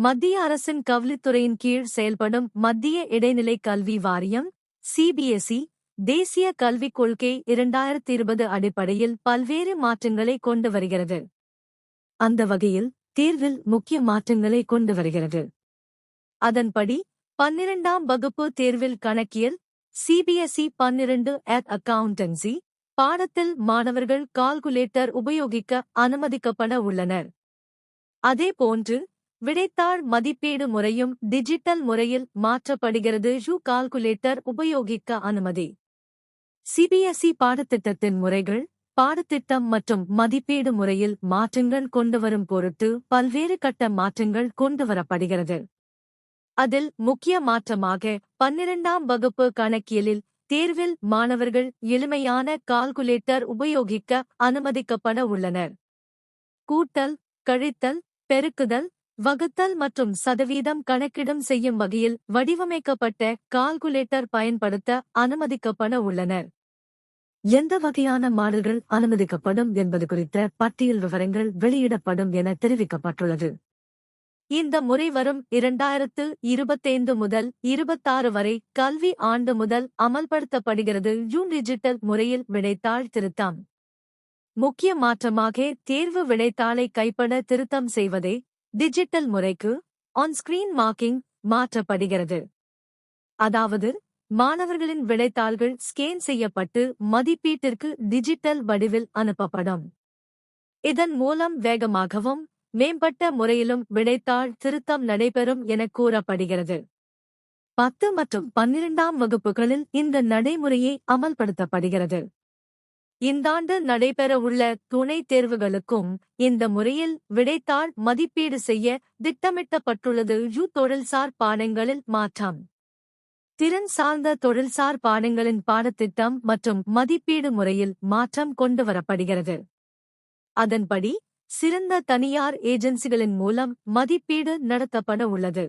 மத்திய அரசின் கல்வித்துறையின் கீழ் செயல்படும் மத்திய இடைநிலை கல்வி வாரியம் சிபிஎஸ்இ தேசிய கல்விக் கொள்கை இரண்டாயிரத்தி இருபது அடிப்படையில் பல்வேறு மாற்றங்களை கொண்டு வருகிறது. அந்த வகையில் தேர்வில் முக்கிய மாற்றங்களை கொண்டு வருகிறது. அதன்படி பன்னிரண்டாம் வகுப்பு தேர்வில் கணக்கியல் சிபிஎஸ்இ பன்னிரண்டு அட் அக்கவுண்டன்சி பாடத்தில் மாணவர்கள் கால்குலேட்டர் உபயோகிக்க அனுமதிக்கப்பட உள்ளனர். அதேபோன்று விடைத்தாள் மதிப்பீடு முறையும் டிஜிட்டல் முறையில் மாற்றப்படுகிறது. ஜூ கால்குலேட்டர் உபயோகிக்க அனுமதி. சிபிஎஸ்இ பாடத்திட்டத்தின் முறைகள் பாடத்திட்டம் மற்றும் மதிப்பீடு முறையில் மாற்றங்கள் கொண்டுவரும் பொருட்டு பல்வேறு கட்ட மாற்றங்கள் கொண்டுவரப்படுகிறது. அதில் முக்கிய மாற்றமாக பன்னிரண்டாம் வகுப்பு கணக்கியலில் தேர்வில் மாணவர்கள் எளிமையான கால்குலேட்டர் உபயோகிக்க அனுமதிக்கப்பட உள்ளனர். கூட்டல் கழித்தல் பெருக்குதல் வகுத்தல் மற்றும் சதவீதம் கணக்கிடும் செய்யும் வகையில் வடிவமைக்கப்பட்ட கால்குலேட்டர் பயன்படுத்த அனுமதிக்கப்பட உள்ளனர். எந்த வகையான மாடல்கள் அனுமதிக்கப்படும் என்பது குறித்த பட்டியல் விவரங்கள் வெளியிடப்படும் என தெரிவிக்கப்பட்டுள்ளது. இந்த முறை வரும் இரண்டாயிரத்து இருபத்தைந்து முதல் இருபத்தாறு வரை கல்வி ஆண்டு முதல் அமல்படுத்தப்படுகிறது ஜூன் டிஜிட்டல் முறையில் விடைத்தாள் திருத்தம். முக்கிய மாற்றமாக தேர்வு விடைத்தாளை கைப்பட திருத்தம் செய்வதே டிஜிட்டல் முறைக்கு ஆன் ஸ்கிரீன் மார்க்கிங் மாற்றப்படுகிறது. அதாவது மாணவர்களின் விடைத்தாள்கள் ஸ்கேன் செய்யப்பட்டு மதிப்பீட்டிற்கு டிஜிட்டல் வடிவில் அனுப்பப்படும். இதன் மூலம் வேகமாகவும் மேம்பட்ட முறையிலும் விடைத்தாள் திருத்தம் நடைபெறும் என கூறப்படுகிறது. பத்து மற்றும் பன்னிரண்டாம் வகுப்புகளில் இந்த நடைமுறையை அமல்படுத்தப்படுகிறது. இந்தாண்டு நடைபெறவுள்ள துணைத் தேர்வுகளுக்கும் இந்த முறையில் விடைத்தாள் மதிப்பீடு செய்ய திட்டமிட்டப்பட்டுள்ளது யூ தொழில்சார் பாடங்களில் மாற்றம். திறன் சார்ந்த தொழில்சார் பாடங்களின் பாடத்திட்டம் மற்றும் மதிப்பீடு முறையில் மாற்றம் கொண்டுவரப்படுகிறது. அதன்படி சிறந்த தனியார் ஏஜென்சிகளின் மூலம் மதிப்பீடு நடத்தப்பட உள்ளது